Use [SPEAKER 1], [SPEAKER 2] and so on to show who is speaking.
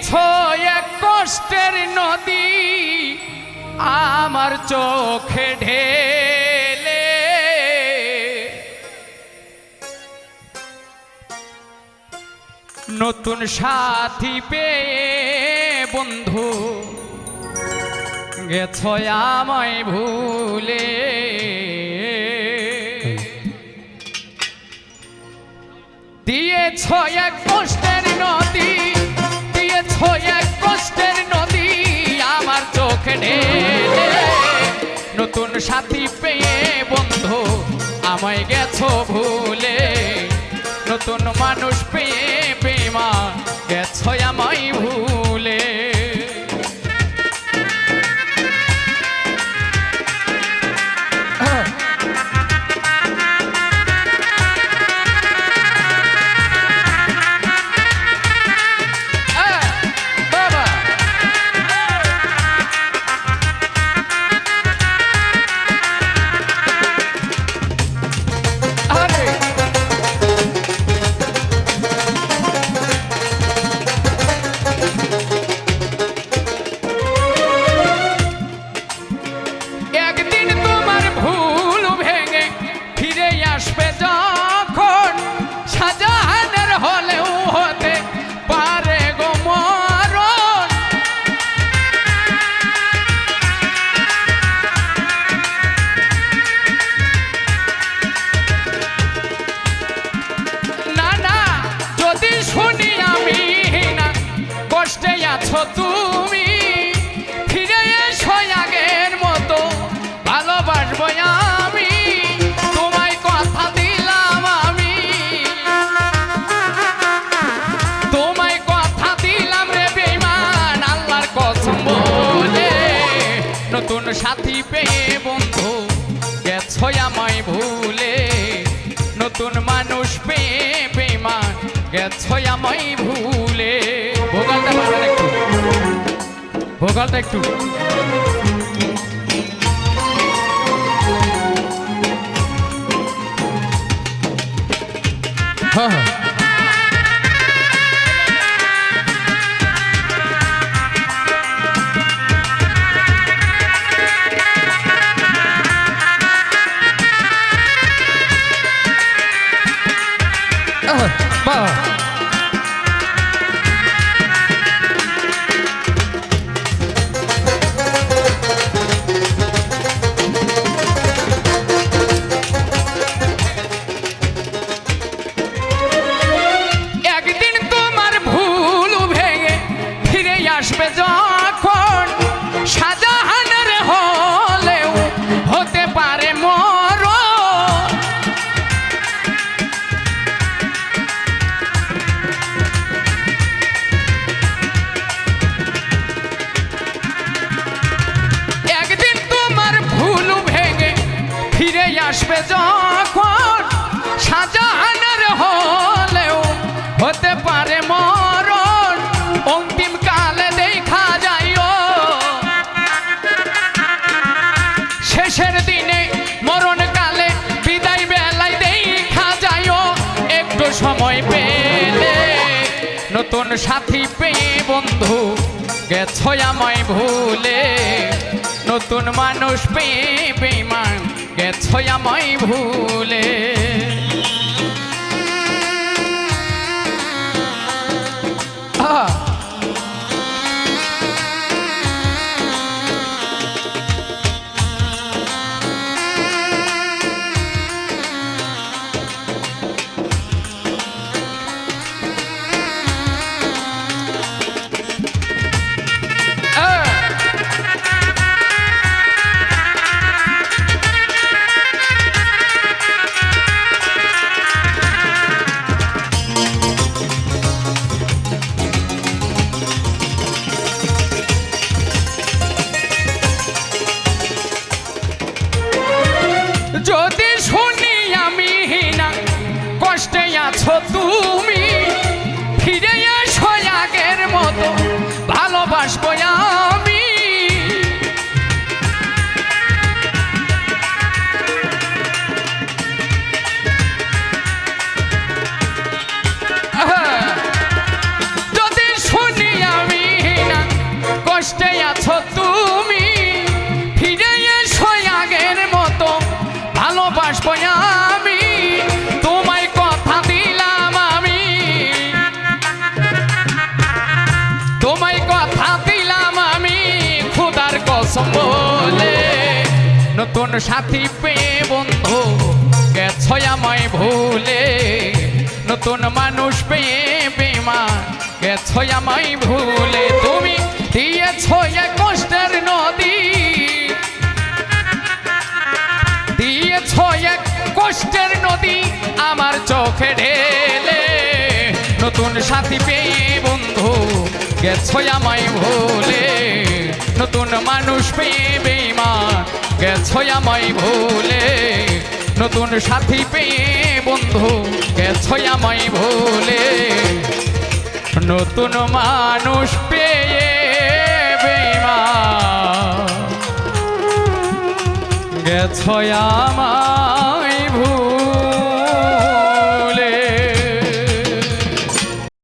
[SPEAKER 1] দিয়েছ এক কষ্টের নদী, আমার চোখে ঢেলে। নতুন সাথী পেয়ে বন্ধু, গেছ আমায় ভুলে। দিয়েছ এক কষ্টের চোখে নতুন সাথী পেয়ে বন্ধু, আমায় গেছো ভুলে। নতুন মানুষ পেয়ে বেমা গেছো আমায় ভুলে। তুমি ফিরে এসো আগের মতো, ভালোবাসবো আমি, তোমায় কথা দিলাম আমি। তোমায় কথা দিলাম রে বেমান আল্লাহর বলে। নতুন সাথী পেয়ে বন্ধু গেছো আমায় ভুলে। নতুন মানুষ পেয়ে বেমান গেছো আমায় ভুলে। ভোগালটা একটু। হ্যাঁ হ্যাঁ। শেষের দিনে মরণ কালে বিদায় বেলায় দেখা যাইও একটু সময় পেলে নতুন সাথী পেয়ে বন্ধু গেছো আমায় ভুলে। নতুন মানুষ পেয়ে বেমান গেছো আমায় ভুলে। আহ। যদি নতুন সাথী পেয়ে বন্ধু? গেছো আমায় ভুলে? নতুন মানুষ পেয়ে বেমান গেছো আমায় ভুলে? তুমি দিয়েছ এক কষ্টের নদী। দিয়েছ এক কষ্টের নদী আমার চোখে ঢেলে। নতুন সাথী পেয়ে বন্ধু, গেছ আমায় ভুলে? নতুন মানুষ পেয়ে বেইমান গেছ আমায় ভুলে। নতুন সাথী পেয়ে বন্ধু গেছ আমায় ভুলে। নতুন মানুষ পেয়ে বেমা গেছ আমার